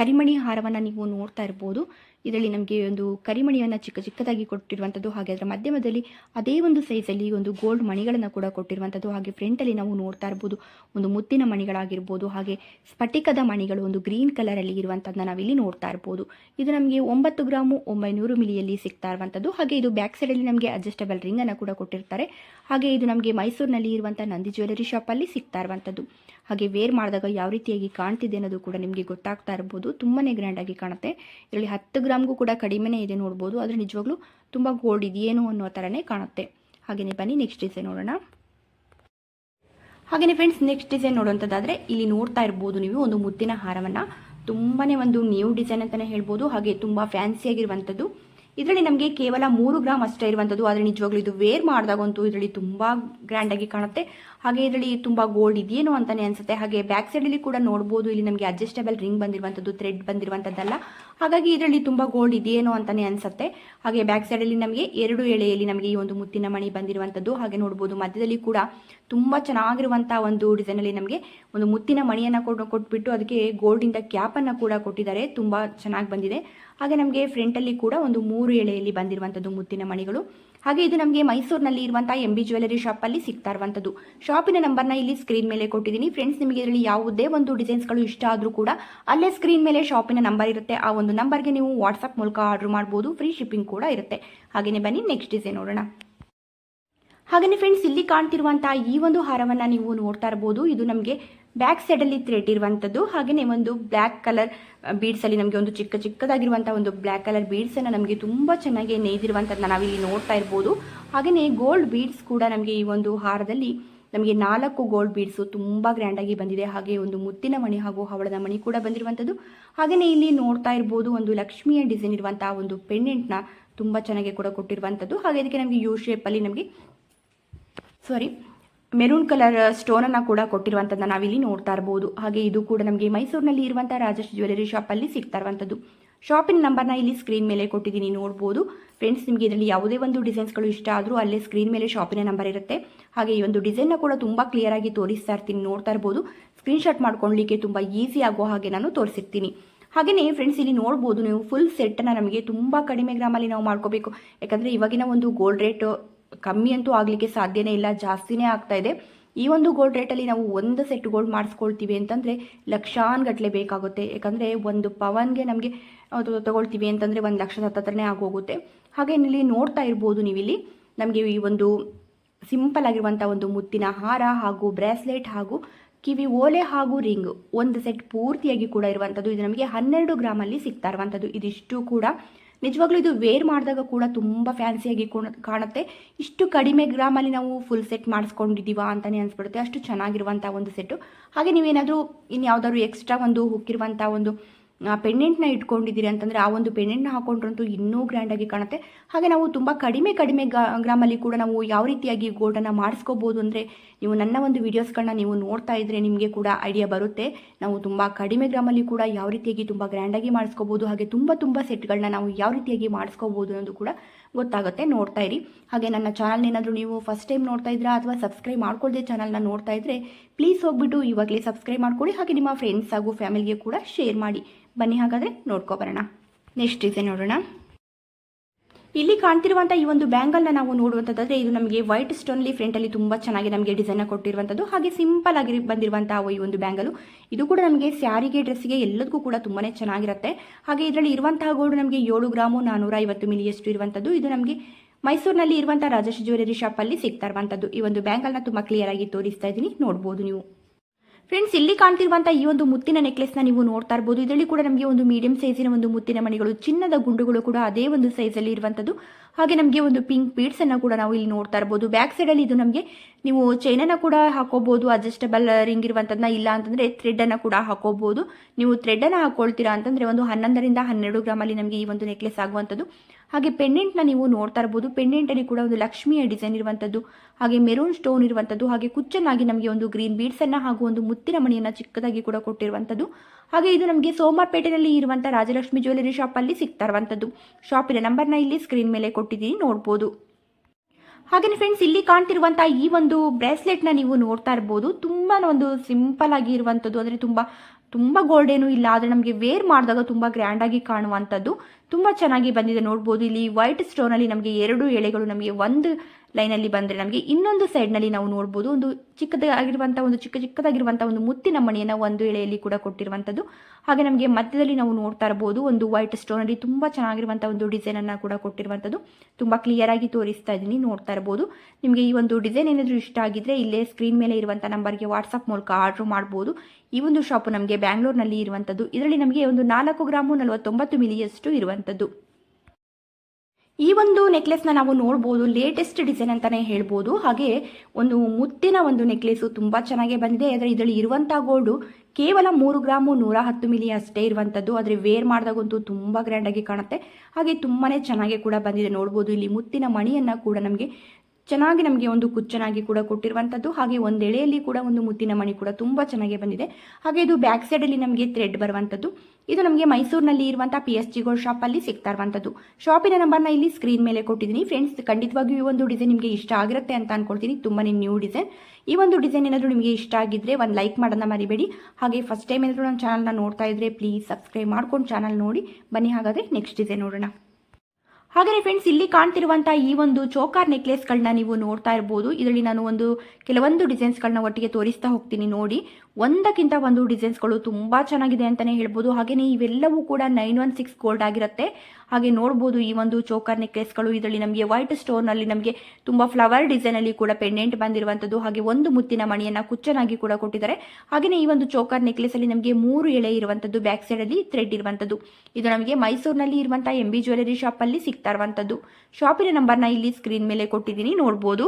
ಕರಿಮಣಿ ಹಾರವನ್ನು ನೀವು ನೋಡ್ತಾ ಇರ್ಬೋದು. ಇದರಲ್ಲಿ ನಮಗೆ ಒಂದು ಕರಿಮಣಿಯನ್ನು ಚಿಕ್ಕ ಚಿಕ್ಕದಾಗಿ ಕೊಟ್ಟಿರುವಂಥದ್ದು ಹಾಗೆ ಅದರ ಮಧ್ಯಮದಲ್ಲಿ ಅದೇ ಒಂದು ಸೈಜಲ್ಲಿ ಒಂದು ಗೋಲ್ಡ್ ಮಣಿಗಳನ್ನು ಕೂಡ ಕೊಟ್ಟಿರುವಂಥದ್ದು ಹಾಗೆ ಫ್ರಂಟಲ್ಲಿ ನಾವು ನೋಡ್ತಾ ಇರ್ಬೋದು. ಒಂದು ಮುತ್ತಿನ ಮಣಿಗಳಾಗಿರ್ಬೋದು, ಹಾಗೆ ಸ್ಫಟಿಕದ ಮಣಿಗಳು ಒಂದು ಗ್ರೀನ್ ಕಲರಲ್ಲಿ ಇರುವಂಥದ್ದನ್ನ ನಾವಿಲ್ಲಿ ನೋಡ್ತಾ ಇರ್ಬೋದು. ಇದು ನಮಗೆ ಒಂಬತ್ತು ಗ್ರಾಮು ಒಂಬೈನೂರು ಮಿಲಿಯಲ್ಲಿ ಸಿಗ್ತಾ ಇರುವಂಥದ್ದು ಹಾಗೆ ಇದು ಬ್ಯಾಕ್ ಸೈಡಲ್ಲಿ ನಮಗೆ ಅಡ್ಜಸ್ಟಬಲ್ ರಿಂಗನ್ನು ಕೂಡ ಕೊಟ್ಟಿರ್ತಾರೆ. ಹಾಗೆ ಇದು ನಮಗೆ ಮೈಸೂರಿನಲ್ಲಿ ಇರುವಂಥ ನಂದಿ ಜ್ಯುವೆಲರಿ ಶಾಪಲ್ಲಿ ಸಿಗ್ತಾ ಇರುವಂಥದ್ದು ಹಾಗೆ ವೇರ್ ಮಾಡಿದಾಗ ಯಾವ ರೀತಿಯಾಗಿ ಕಾಣ್ತಿದೆ ಅನ್ನೋದು ಕೂಡ ನಿಮಗೆ ಗೊತ್ತಾಗ್ತಾ ಇರ್ಬೋದು. ತುಂಬಾ ಗ್ರ್ಯಾಂಡಾಗಿ ಕಾಣುತ್ತೆ. ಇದರಲ್ಲಿ ಹತ್ತು ಗ್ರಾಮ್ಗೂ ಕೂಡ ಕಡಿಮೆನೇ ಇದೆ ನೋಡ್ಬೋದು. ಆದರೆ ನಿಜವಾಗ್ಲೂ ತುಂಬ ಗೋಲ್ಡ್ ಇದೆಯೇನು ಅನ್ನೋ ಥರನೇ ಕಾಣುತ್ತೆ. ಹಾಗೆಯೇ ಬನ್ನಿ ನೆಕ್ಸ್ಟ್ ಡಿಸೈನ್ ನೋಡೋಣ. ಹಾಗೆಯೇ ಫ್ರೆಂಡ್ಸ್ ನೆಕ್ಸ್ಟ್ ಡಿಸೈನ್ ನೋಡುವಂಥದ್ದಾದರೆ ಇಲ್ಲಿ ನೋಡ್ತಾ ಇರ್ಬೋದು ನೀವು ಒಂದು ಮುತ್ತಿನ ಹಾರವನ್ನು. ತುಂಬಾ ಒಂದು ನ್ಯೂ ಡಿಸೈನ್ ಅಂತಲೇ ಹೇಳ್ಬೋದು. ಹಾಗೆ ತುಂಬ ಫ್ಯಾನ್ಸಿಯಾಗಿರುವಂಥದ್ದು ಇದರಲ್ಲಿ ನಮಗೆ ಕೇವಲ ಮೂರು ಗ್ರಾಮ್ ಅಷ್ಟೇ ಇರುವಂಥದ್ದು ಆದರೆ ನಿಜವಾಗ್ಲೂ ಇದು ವೇರ್ ಮಾಡಿದಾಗಂತೂ ಇದರಲ್ಲಿ ತುಂಬ ಗ್ರ್ಯಾಂಡಾಗಿ ಕಾಣುತ್ತೆ. ಹಾಗೆ ಇದರಲ್ಲಿ ತುಂಬ ಗೋಲ್ಡ್ ಇದೆಯೇನೋ ಅಂತಲೇ ಅನಿಸುತ್ತೆ? ಹಾಗೆ ಬ್ಯಾಕ್ ಸೈಡಲ್ಲಿ ಕೂಡ ನೋಡ್ಬೋದು. ಇಲ್ಲಿ ನಮಗೆ ಅಡ್ಜಸ್ಟೇಬಲ್ ರಿಂಗ್ ಬಂದಿರುವಂಥದ್ದು ಥ್ರೆಡ್ ಬಂದಿರುವಂಥದ್ದಲ್ಲ ಹಾಗಾಗಿ ಇದರಲ್ಲಿ ತುಂಬ ಗೋಲ್ಡ್ ಇದೆಯೇನೋ ಅಂತಾನೆ ಅನಿಸುತ್ತೆ? ಹಾಗೆ ಬ್ಯಾಕ್ ಸೈಡಲ್ಲಿ ನಮಗೆ ಎರಡು ಎಳೆಯಲ್ಲಿ ನಮಗೆ ಈ ಒಂದು ಮುತ್ತಿನ ಮಣಿ ಬಂದಿರುವಂಥದ್ದು ಹಾಗೆ ನೋಡ್ಬೋದು, ಮಧ್ಯದಲ್ಲಿ ಕೂಡ ತುಂಬ ಚೆನ್ನಾಗಿರುವಂಥ ಒಂದು ಡಿಸೈನಲ್ಲಿ ನಮಗೆ ಒಂದು ಮುತ್ತಿನ ಮಣಿಯನ್ನು ಕೊಟ್ಟು ಕೊಟ್ಬಿಟ್ಟು ಅದಕ್ಕೆ ಗೋಲ್ಡಿಂದ ಕ್ಯಾಪನ್ನು ಕೂಡ ಕೊಟ್ಟಿದ್ದಾರೆ. ತುಂಬ ಚೆನ್ನಾಗಿ ಬಂದಿದೆ. ಹಾಗೆ ನಮಗೆ ಫ್ರಂಟಲ್ಲಿ ಕೂಡ ಒಂದು ಮೂರು ಎಳೆಯಲ್ಲಿ ಬಂದಿರುವಂಥದ್ದು ಮುತ್ತಿನ ಮಣಿಗಳು. ಹಾಗೆ ಇದು ನಮಗೆ ಮೈಸೂರಿನಲ್ಲಿ ಇರುವಂಥ ಎಂ ಬಿ ಜ್ಯುವೆಲರಿ ಶಾಪಲ್ಲಿ ಸಿಗ್ತಾ ಇರುವಂಥದ್ದು ಶಾಪಿನ ನಂಬರ್ನ ಇಲ್ಲಿ ಸ್ಕ್ರೀನ್ ಮೇಲೆ ಕೊಟ್ಟಿದ್ದೀನಿ. ಫ್ರೆಂಡ್ಸ್ ನಿಮಗೆ ಇದರಲ್ಲಿ ಯಾವುದೇ ಒಂದು ಡಿಸೈನ್ಸ್ಗಳು ಇಷ್ಟ ಆದರೂ ಕೂಡ ಅಲ್ಲೇ ಸ್ಕ್ರೀನ್ ಮೇಲೆ ಶಾಪಿನ ನಂಬರ್ ಇರುತ್ತೆ. ಆ ಒಂದು ನಂಬರ್ಗೆ ನೀವು ವಾಟ್ಸಪ್ ಮೂಲಕ ಆರ್ಡರ್ ಮಾಡ್ಬೋದು. ಫ್ರೀ ಶಿಪ್ಪಿಂಗ್ ಕೂಡ ಇರುತ್ತೆ. ಹಾಗೆಯೇ ಬನ್ನಿ ನೆಕ್ಸ್ಟ್ ಡಿಸೈನ್ ನೋಡೋಣ. ಹಾಗೆಯೇ ಫ್ರೆಂಡ್ಸ್ ಇಲ್ಲಿ ಕಾಣ್ತಿರುವಂತಹ ಈ ಒಂದು ಹಾರವನ್ನು ನೀವು ನೋಡ್ತಾ ಇರ್ಬೋದು. ಇದು ನಮಗೆ ಬ್ಯಾಕ್ ಸೈಡಲ್ಲಿ ಥ್ರೆಡ್ ಇರುವಂಥದ್ದು ಹಾಗೆಯೇ ಒಂದು ಬ್ಲ್ಯಾಕ್ ಕಲರ್ ಬೀಡ್ಸಲ್ಲಿ ನಮಗೆ ಒಂದು ಚಿಕ್ಕ ಚಿಕ್ಕದಾಗಿರುವಂಥ ಒಂದು ಬ್ಲ್ಯಾಕ್ ಕಲರ್ ಬೀಡ್ಸನ್ನು ನಮಗೆ ತುಂಬ ಚೆನ್ನಾಗಿ ನೇಯ್ದಿರುವಂಥದ್ದನ್ನ ನಾವಿಲ್ಲಿ ನೋಡ್ತಾ ಇರ್ಬೋದು. ಹಾಗೆಯೇ ಗೋಲ್ಡ್ ಬೀಡ್ಸ್ ಕೂಡ ನಮಗೆ ಈ ಒಂದು ಹಾರದಲ್ಲಿ ನಮಗೆ ನಾಲ್ಕು ಗೋಲ್ಡ್ ಬೀಡ್ಸು ತುಂಬ ಗ್ರ್ಯಾಂಡಾಗಿ ಬಂದಿದೆ. ಹಾಗೆ ಒಂದು ಮುತ್ತಿನ ಮಣಿ ಹಾಗೂ ಹವಳದ ಮಣಿ ಕೂಡ ಬಂದಿರುವಂಥದ್ದು ಹಾಗೆಯೇ ಇಲ್ಲಿ ನೋಡ್ತಾ ಇರ್ಬೋದು, ಒಂದು ಲಕ್ಷ್ಮಿಯ ಡಿಸೈನ್ ಇರುವಂಥ ಒಂದು ಪೆಂಡೆಂಟ್ನ ತುಂಬ ಚೆನ್ನಾಗಿ ಕೂಡ ಕೊಟ್ಟಿರುವಂಥದ್ದು ಹಾಗೆ ಇದಕ್ಕೆ ನಮಗೆ ಯು ಶೇಪಲ್ಲಿ ನಮಗೆ ಸಾರಿ ಮೆರೂನ್ ಕಲರ್ ಸ್ಟೋನನ್ನು ಕೂಡ ಕೊಟ್ಟಿರುವಂಥದ್ದನ್ನ ನಾವಿಲ್ಲಿ ನೋಡ್ತಾ ಇರ್ಬೋದು. ಹಾಗೆ ಇದು ಕೂಡ ನಮಗೆ ಮೈಸೂರಿನಲ್ಲಿ ಇರುವಂಥ ರಾಜೇಶ್ ಜ್ಯುವೆಲರಿ ಶಾಪಲ್ಲಿ ಸಿಗ್ತಾ ಇರುವಂಥದ್ದು ಶಾಪಿನ ನಂಬರ್ನ ಇಲ್ಲಿ ಸ್ಕ್ರೀನ್ ಮೇಲೆ ಕೊಟ್ಟಿದ್ದೀನಿ, ನೋಡ್ಬೋದು. ಫ್ರೆಂಡ್ಸ್ ನಿಮಗೆ ಇದರಲ್ಲಿ ಯಾವುದೇ ಒಂದು ಡಿಸೈನ್ಸ್ಗಳು ಇಷ್ಟ ಆದರೂ ಅಲ್ಲೇ ಸ್ಕ್ರೀನ್ ಮೇಲೆ ಶಾಪಿನ ನಂಬರ್ ಇರುತ್ತೆ. ಹಾಗೆ ಈ ಒಂದು ಡಿಸೈನ್ನ ಕೂಡ ತುಂಬ ಕ್ಲಿಯರಾಗಿ ತೋರಿಸ್ತಾ ಇರ್ತೀನಿ, ನೋಡ್ತಾ ಇರ್ಬೋದು. ಸ್ಕ್ರೀನ್ಶಾಟ್ ಮಾಡ್ಕೊಳ್ಳಿಕ್ಕೆ ತುಂಬ ಈಸಿ ಆಗೋ ಹಾಗೆ ನಾನು ತೋರಿಸಿರ್ತೀನಿ. ಹಾಗೆಯೇ ಫ್ರೆಂಡ್ಸ್ ಇಲ್ಲಿ ನೋಡ್ಬೋದು ನೀವು ಫುಲ್ ಸೆಟ್ಟನ್ನು ನಮಗೆ ತುಂಬ ಕಡಿಮೆ ಗ್ರಾಮಲ್ಲಿ ನಾವು ಮಾಡ್ಕೋಬೇಕು. ಯಾಕಂದರೆ ಇವಾಗಿನ ಒಂದು ಗೋಲ್ಡ್ ರೇಟ್ ಕಮ್ಮಿ ಅಂತೂ ಆಗಲಿಕ್ಕೆ ಸಾಧ್ಯನೇ ಇಲ್ಲ, ಜಾಸ್ತಿನೇ ಆಗ್ತಾ ಇದೆ. ಈ ಒಂದು ಗೋಲ್ಡ್ ರೇಟಲ್ಲಿ ನಾವು ಒಂದು ಸೆಟ್ ಗೋಲ್ಡ್ ಮಾಡಿಸ್ಕೊಳ್ತೀವಿ ಅಂತಂದರೆ ಲಕ್ಷಾನ್ಗಟ್ಟಲೆ ಬೇಕಾಗುತ್ತೆ. ಯಾಕಂದರೆ ಒಂದು ಪವನ್ಗೆ ನಮಗೆ ತಗೊಳ್ತೀವಿ ಅಂತಂದರೆ ಒಂದು ಲಕ್ಷದ ಹತ್ತತ್ರನೇ ಆಗೋಗುತ್ತೆ. ಹಾಗೆ ಇಲ್ಲಿ ನೋಡ್ತಾ ಇರ್ಬೋದು ನೀವಿಲ್ಲಿ. ನಮಗೆ ಈ ಒಂದು ಸಿಂಪಲ್ ಆಗಿರುವಂಥ ಒಂದು ಮುತ್ತಿನ ಹಾರ ಹಾಗೂ ಬ್ರೇಸ್ಲೆಟ್ ಹಾಗೂ ಕಿವಿ ಓಲೆ ಹಾಗೂ ರಿಂಗ್ ಒಂದು ಸೆಟ್ ಪೂರ್ತಿಯಾಗಿ ಕೂಡ ಇರುವಂಥದ್ದು ಇದು ನಮಗೆ ಹನ್ನೆರಡು ಗ್ರಾಮಲ್ಲಿ ಸಿಗ್ತಾ ಇರುವಂಥದ್ದು ಇದಿಷ್ಟು ಕೂಡ ನಿಜವಾಗ್ಲೂ ಇದು ವೇರ್ ಮಾಡಿದಾಗ ಕೂಡ ತುಂಬ ಫ್ಯಾನ್ಸಿಯಾಗಿ ಕಾಣುತ್ತೆ. ಇಷ್ಟು ಕಡಿಮೆ ಗ್ರಾಮಲ್ಲಿ ನಾವು ಫುಲ್ ಸೆಟ್ ಮಾಡಿಸ್ಕೊಂಡಿದ್ದೀವ ಅಂತಲೇ ಅನಿಸ್ಬಿಡುತ್ತೆ. ಅಷ್ಟು ಚೆನ್ನಾಗಿರುವಂಥ ಒಂದು ಸೆಟ್ಟು ಹಾಗೆ ನೀವೇನಾದರೂ ಇನ್ಯಾವುದಾದ್ರು ಎಕ್ಸ್ಟ್ರಾ ಒಂದು ಹುಕ್ಕಿರುವಂಥ ಒಂದು ಪೆಂಡೆಂಟ್ನ ಇಟ್ಕೊಂಡಿದ್ದೀರಿ ಅಂತಂದರೆ ಆ ಒಂದು ಪೆಂಡೆಂಟ್ನ ಹಾಕೊಂಡ್ರಂತೂ ಇನ್ನೂ ಗ್ರ್ಯಾಂಡಾಗಿ ಕಾಣುತ್ತೆ. ಹಾಗೆ ನಾವು ತುಂಬ ಕಡಿಮೆ ಕಡಿಮೆ ಗ್ರಾಮಲ್ಲಿ ಕೂಡ ನಾವು ಯಾವ ರೀತಿಯಾಗಿ ಗೋಲ್ಡನ್ನು ಮಾಡಿಸ್ಕೋಬೋದು ಅಂದರೆ ನೀವು ನನ್ನ ಒಂದು ವೀಡಿಯೋಸ್ಗಳನ್ನ ನೀವು ನೋಡ್ತಾ ಇದ್ದರೆ ನಿಮಗೆ ಕೂಡ ಐಡಿಯಾ ಬರುತ್ತೆ. ನಾವು ತುಂಬ ಕಡಿಮೆ ಗ್ರಾಮಲ್ಲಿ ಕೂಡ ಯಾವ ರೀತಿಯಾಗಿ ತುಂಬ ಗ್ರ್ಯಾಂಡಾಗಿ ಮಾಡಿಸ್ಕೋಬೋದು, ಹಾಗೆ ತುಂಬ ತುಂಬ ಸೆಟ್ಗಳನ್ನ ನಾವು ಯಾವ ರೀತಿಯಾಗಿ ಮಾಡಿಸ್ಕೋಬೋದು ಅನ್ನೋದು ಕೂಡ ಗೊತ್ತಾಗುತ್ತೆ. ನೋಡ್ತಾ ಇರಿ. ಹಾಗೆ ನನ್ನ ಚಾನಲ್ ಏನಾದರೂ ನೀವು ಫಸ್ಟ್ ಟೈಮ್ ನೋಡ್ತಾ ಇದ್ದೀರಾ ಅಥವಾ ಸಬ್ಸ್ಕ್ರೈಬ್ ಮಾಡ್ಕೊಳ್ಳದೆ ಚಾನಲ್ನ ನೋಡ್ತಾ ಇದ್ದರೆ ಪ್ಲೀಸ್ ಹೋಗ್ಬಿಟ್ಟು ಇವಾಗಲೇ ಸಬ್ಸ್ಕ್ರೈಬ್ ಮಾಡ್ಕೊಳ್ಳಿ. ಹಾಗೆ ನಿಮ್ಮ ಫ್ರೆಂಡ್ಸ್ ಹಾಗೂ ಫ್ಯಾಮಿಲಿಗೆ ಕೂಡ ಶೇರ್ ಮಾಡಿ. ಬನ್ನಿ ಹಾಗಾದರೆ ನೋಡ್ಕೊಬರೋಣ ನೆಕ್ಸ್ಟ್ ಡಿಸೈನ್ ನೋಡೋಣ. ಇಲ್ಲಿ ಕಾಣ್ತಿರುವಂಥ ಈ ಒಂದು ಬ್ಯಾಂಗಲ್ನ ನಾವು ನೋಡುವಂಥದ್ದಾದರೆ ಇದು ನಮಗೆ ವೈಟ್ ಸ್ಟೋನ್ಲಿ ಫ್ರಂಟಲ್ಲಿ ತುಂಬ ಚೆನ್ನಾಗಿ ನಮಗೆ ಡಿಸೈನ್ ಕೊಟ್ಟಿರುವಂಥದ್ದು ಹಾಗೆ ಸಿಂಪಲ್ ಆಗಿ ಬಂದಿರುವಂತಹ ಈ ಒಂದು ಬ್ಯಾಂಗಲು ಇದು ಕೂಡ ನಮಗೆ ಸ್ಯಾರಿಗೆ ಡ್ರೆಸ್ಸಿಗೆ ಎಲ್ಲದಕ್ಕೂ ಕೂಡ ತುಂಬಾ ಚೆನ್ನಾಗಿರುತ್ತೆ. ಹಾಗೆ ಇದರಲ್ಲಿ ಇರುವಂತಹ ಗೋಲ್ಡ್ ನಮಗೆ ಏಳು ಗ್ರಾಮು ನಾನ್ನೂರ ಐವತ್ತು ಮಿಲಿಯಷ್ಟು ಇರುವಂಥದ್ದು ಇದು ನಮಗೆ ಮೈಸೂರಿನಲ್ಲಿ ಇರುವಂಥ ರಾಜೇಶ್ ಜ್ಯುವೆಲರಿ ಶಾಪಲ್ಲಿ ಸಿಗ್ತಾ ಇರುವಂಥದ್ದು ಈ ಒಂದು ಬ್ಯಾಂಗಲ್ನ ತುಂಬ ಕ್ಲಿಯರ್ ಆಗಿ ತೋರಿಸ್ತಾ ಇದ್ದೀನಿ. ನೋಡ್ಬೋದು ನೀವು. ಫ್ರೆಂಡ್ಸ್ ಇಲ್ಲಿ ಕಾಣ್ತಿರುವಂತಹ ಈ ಒಂದು ಮುತ್ತಿನ ನೆಕ್ಲೆಸ್ನ ನೀವು ನೋಡ್ತಾ ಇರಬಹುದು ಇದರಲ್ಲಿ ಕೂಡ ನಮಗೆ ಒಂದು ಮೀಡಿಯಂ ಸೈಜಿನ ಒಂದು ಮುತ್ತಿನ ಮಣಿಗಳು, ಚಿನ್ನದ ಗುಂಡುಗಳು ಕೂಡ ಅದೇ ಒಂದು ಸೈಜಲ್ಲಿ ಇರುವಂಥದ್ದು ಹಾಗೆ ನಮಗೆ ಒಂದು ಪಿಂಕ್ ಬೀಡ್ಸ್ ಅನ್ನ ಕೂಡ ನಾವು ಇಲ್ಲಿ ನೋಡ್ತಾ ಇರಬಹುದು ಬ್ಯಾಕ್ ಸೈಡ್ ಅಲ್ಲಿ ಇದು ನಮಗೆ ನೀವು ಚೈನನ್ನ ಕೂಡ ಹಾಕೋಬಹುದು ಅಡ್ಜಸ್ಟಬಲ್ ರಿಂಗ್ ಇರುವಂತದ್ನ ಇಲ್ಲ ಅಂತಂದ್ರೆ ಥ್ರೆಡ್ ಅನ್ನ ಕೂಡ ಹಾಕೋಬಹುದು ನೀವು ಥ್ರೆಡ್ ಅನ್ನ ಹಾಕೊಳ್ತೀರಾ ಅಂತಂದ್ರೆ ಒಂದು ಹನ್ನೊಂದರಿಂದ ಹನ್ನೆರಡು ಗ್ರಾಮಲ್ಲಿ ನಮಗೆ ಈ ಒಂದು ನೆಕ್ಲೆಸ್ ಆಗುವಂಥದ್ದು ಹಾಗೆ ಪೆಂಡೆಂಟ್ನ ನೀವು ನೋಡ್ತಾ ಇರ್ಬೋದು. ಪೆಂಡೆಂಟಲ್ಲಿ ಕೂಡ ಒಂದು ಲಕ್ಷ್ಮಿಯ ಡಿಸೈನ್ ಇರುವಂಥದ್ದು ಹಾಗೆ ಮೆರೂನ್ ಸ್ಟೋನ್ ಇರುವಂಥದ್ದು ಹಾಗೆ ಕುಚ್ಚನಾಗಿ ನಮಗೆ ಒಂದು ಗ್ರೀನ್ ಬೀಡ್ಸನ್ನು ಹಾಗೂ ಒಂದು ಮುತ್ತಿನ ಮಣಿಯನ್ನು ಚಿಕ್ಕದಾಗಿ ಕೂಡ ಕೊಟ್ಟಿರುವಂಥದ್ದು ಹಾಗೆ ಇದು ನಮಗೆ ಸೋಮಾರ್ಪೇಟೆಯಲ್ಲಿ ಇರುವಂಥ ರಾಜಲಕ್ಷ್ಮಿ ಜ್ಯುವೆಲರಿ ಶಾಪಲ್ಲಿ ಸಿಗ್ತಾ ಇರುವಂಥದ್ದು ಶಾಪಿನ ನಂಬರ್ನ ಇಲ್ಲಿ ಸ್ಕ್ರೀನ್ ಮೇಲೆ ಕೊಟ್ಟಿದ್ದೀನಿ, ನೋಡ್ಬೋದು. ಹಾಗೆ ಫ್ರೆಂಡ್ಸ್ ಇಲ್ಲಿ ಕಾಣ್ತಿರುವಂಥ ಈ ಒಂದು ಬ್ರೇಸ್ಲೆಟ್ನ ನೀವು ನೋಡ್ತಾ ಇರ್ಬೋದು. ತುಂಬಾ ಒಂದು ಸಿಂಪಲ್ ಆಗಿ ಇರುವಂಥದ್ದು ಅಂದರೆ ತುಂಬ ತುಂಬ ಗೋಲ್ಡ್ ಏನೂ ಇಲ್ಲ, ಆದರೆ ನಮಗೆ ವೇರ್ ಮಾಡಿದಾಗ ತುಂಬ ಗ್ರ್ಯಾಂಡಾಗಿ ಕಾಣುವಂಥದ್ದು. ತುಂಬ ಚೆನ್ನಾಗಿ ಬಂದಿದೆ, ನೋಡ್ಬೋದು. ಇಲ್ಲಿ ವೈಟ್ ಸ್ಟೋನಲ್ಲಿ ನಮಗೆ ಎರಡು ಎಳೆಗಳು, ನಮಗೆ ಒಂದು ಲೈನಲ್ಲಿ ಬಂದರೆ ನಮಗೆ ಇನ್ನೊಂದು ಸೈಡ್ನಲ್ಲಿ ನಾವು ನೋಡ್ಬೋದು. ಒಂದು ಚಿಕ್ಕದಾಗಿರುವಂಥ ಒಂದು ಚಿಕ್ಕ ಚಿಕ್ಕದಾಗಿರುವಂಥ ಒಂದು ಮುತ್ತಿನ ಮಣಿಯನ್ನು ಒಂದು ಎಳೆಯಲ್ಲಿ ಕೂಡ ಕೊಟ್ಟಿರುವಂಥದ್ದು ಹಾಗೆ ನಮಗೆ ಮಧ್ಯದಲ್ಲಿ ನಾವು ನೋಡ್ತಾ ಇರ್ಬೋದು ಒಂದು ವೈಟ್ ಸ್ಟೋನಲ್ಲಿ ತುಂಬ ಚೆನ್ನಾಗಿರುವಂಥ ಒಂದು ಡಿಸೈನನ್ನು ಕೂಡ ಕೊಟ್ಟಿರುವಂಥದ್ದು ತುಂಬ ಕ್ಲಿಯರಾಗಿ ತೋರಿಸ್ತಾ ಇದ್ದೀನಿ ನೋಡ್ತಾ ಇರ್ಬೋದು ನಿಮಗೆ ಈ ಒಂದು ಡಿಸೈನ್ ಏನಾದರೂ ಇಷ್ಟ ಆಗಿದ್ರೆ ಇಲ್ಲೇ ಸ್ಕ್ರೀನ್ ಮೇಲೆ ಇರುವಂಥ ನಂಬರ್ಗೆ ವಾಟ್ಸಪ್ ಮೂಲಕ ಆರ್ಡ್ರ್ ಮಾಡ್ಬೋದು. ಈ ಒಂದು ಶಾಪ್ ನಮಗೆ ಬ್ಯಾಂಗ್ಳೂರ್ನಲ್ಲಿ ಇರುವಂಥದ್ದು ಇದರಲ್ಲಿ ನಮಗೆ ಒಂದು ನಾಲ್ಕು ಗ್ರಾಮು ನಲವತ್ತೊಂಬತ್ತು ಮಿಲಿಯಷ್ಟು ಇರುವಂಥದ್ದು ಈ ಒಂದು ನೆಕ್ಲೆಸ್ನ ನಾವು ನೋಡ್ಬೋದು ಲೇಟೆಸ್ಟ್ ಡಿಸೈನ್ ಅಂತಲೇ ಹೇಳ್ಬೋದು. ಹಾಗೆ ಒಂದು ಮುತ್ತಿನ ಒಂದು ನೆಕ್ಲೆಸು ತುಂಬ ಚೆನ್ನಾಗಿ ಬಂದಿದೆ. ಆದರೆ ಇದರಲ್ಲಿ ಇರುವಂಥ ಗೋಲ್ಡು ಕೇವಲ ಮೂರು ಗ್ರಾಮು ನೂರ ಹತ್ತು ಮಿಲಿ ಅಷ್ಟೇ ಇರುವಂಥದ್ದು ಆದರೆ ವೇರ್ ಮಾಡಿದಾಗಂತೂ ತುಂಬ ಗ್ರ್ಯಾಂಡಾಗಿ ಕಾಣುತ್ತೆ. ಹಾಗೆ ತುಂಬಾ ಚೆನ್ನಾಗಿ ಕೂಡ ಬಂದಿದೆ. ನೋಡ್ಬೋದು ಇಲ್ಲಿ ಮುತ್ತಿನ ಮಣಿಯನ್ನು ಕೂಡ ನಮಗೆ ಚೆನ್ನಾಗಿ ನಮಗೆ ಒಂದು ಕುಚ್ಚನಾಗಿ ಕೂಡ ಕೊಟ್ಟಿರುವಂಥದ್ದು ಹಾಗೆ ಒಂದು ಎಳೆಯಲ್ಲಿ ಕೂಡ ಒಂದು ಮುತ್ತಿನ ಮಣಿ ಕೂಡ ತುಂಬ ಚೆನ್ನಾಗಿ ಬಂದಿದೆ. ಹಾಗೆ ಇದು ಬ್ಯಾಕ್ ಸೈಡಲ್ಲಿ ನಮಗೆ ಥ್ರೆಡ್ ಬರುವಂಥದ್ದು ಇದು ನಮಗೆ ಮೈಸೂರಿನಲ್ಲಿ ಇರುವಂಥ ಪಿ ಎಸ್ ಜಿ ಗೋಲ್ಡ್ ಶಾಪಲ್ಲಿ ಸಿಗ್ತಾ ಇರುವಂಥದ್ದು ಶಾಪಿನ ನಂಬರ್ನ ಇಲ್ಲಿ ಸ್ಕ್ರೀನ್ ಮೇಲೆ ಕೊಟ್ಟಿದ್ದೀನಿ. ಫ್ರೆಂಡ್ಸ್ ಖಂಡಿತವಾಗಿಯೂ ಈ ಒಂದು ಡಿಸೈನ್ ನಿಮಗೆ ಇಷ್ಟ ಆಗಿರುತ್ತೆ ಅಂತ ಅನ್ಕೊಳ್ತೀನಿ. ತುಂಬಾ ನ್ಯೂ ಡಿಸೈನ್ ಈ ಒಂದು ಡಿಸೈನ್ ಏನಾದರೂ ನಿಮಗೆ ಇಷ್ಟ ಆಗಿದ್ರೆ ಒಂದು ಲೈಕ್ ಮಾಡೋದನ್ನ ಮರಿಬೇಡಿ. ಹಾಗೆ ಫಸ್ಟ್ ಟೈಮ್ ಏನಾದರೂ ನನ್ನ ಚಾನಲ್ನ ನೋಡ್ತಾ ಇದ್ರೆ ಪ್ಲೀಸ್ ಸಬ್ಸ್ಕ್ರೈಬ್ ಮಾಡ್ಕೊಂಡು ಚಾನಲ್ ನೋಡಿ. ಬನ್ನಿ ಹಾಗಾದರೆ ನೆಕ್ಸ್ಟ್ ಡಿಸೈನ್ ನೋಡೋಣ. ಹಾಗೆಯೇ ಫ್ರೆಂಡ್ಸ್ ಇಲ್ಲಿ ಕಾಣ್ತಿರುವಂತಹ ಈ ಒಂದು ಚೋಕಾರ್ ನೆಕ್ಲೆಸ್ಗಳನ್ನ ನೀವು ನೋಡ್ತಾ ಇರ್ಬೋದು. ಇದರಲ್ಲಿ ನಾನು ಒಂದು ಕೆಲವೊಂದು ಡಿಸೈನ್ಸ್ಗಳನ್ನ ಒಟ್ಟಿಗೆ ತೋರಿಸ್ತಾ ಹೋಗ್ತೀನಿ ನೋಡಿ. ಒಂದಕ್ಕಿಂತ ಒಂದು ಡಿಸೈನ್ಸ್ಗಳು ತುಂಬ ಚೆನ್ನಾಗಿದೆ ಅಂತಲೇ ಹೇಳ್ಬೋದು. ಹಾಗೆಯೇ ಇವೆಲ್ಲವೂ ಕೂಡ ನೈನ್ ಒನ್ ಸಿಕ್ಸ್ ಗೋಲ್ಡ್ ಆಗಿರುತ್ತೆ. ಹಾಗೆ ನೋಡ್ಬೋದು ಈ ಒಂದು ಚೋಕರ್ ನೆಕ್ಲೆಸ್ಗಳು, ಇದರಲ್ಲಿ ನಮಗೆ ವೈಟ್ ಸ್ಟೋನಲ್ಲಿ ನಮಗೆ ತುಂಬ ಫ್ಲವರ್ ಡಿಸೈನಲ್ಲಿ ಕೂಡ ಪೆಂಡೆಂಟ್ ಬಂದಿರುವಂಥದ್ದು. ಹಾಗೆ ಒಂದು ಮುತ್ತಿನ ಮಣಿಯನ್ನು ಕುಚ್ಚನಾಗಿ ಕೂಡ ಕೊಟ್ಟಿದ್ದಾರೆ. ಹಾಗೆಯೇ ಈ ಒಂದು ಚೋಕರ್ ನೆಕ್ಲೆಸಲ್ಲಿ ನಮಗೆ ಮೂರು ಎಳೆ ಇರುವಂಥದ್ದು ಬ್ಯಾಕ್ ಸೈಡಲ್ಲಿ ಥ್ರೆಡ್ ಇರುವಂಥದ್ದು. ಇದು ನಮಗೆ ಮೈಸೂರಿನಲ್ಲಿ ಇರುವಂಥ ಎಂ ಬಿ ಜ್ಯುವೆಲರಿ ಶಾಪಲ್ಲಿ ಸಿಗ್ತಾ ಇರುವಂಥದ್ದು. ಶಾಪಿನ ನಂಬರ್ನ ಇಲ್ಲಿ ಸ್ಕ್ರೀನ್ ಮೇಲೆ ಕೊಟ್ಟಿದ್ದೀನಿ, ನೋಡ್ಬೋದು.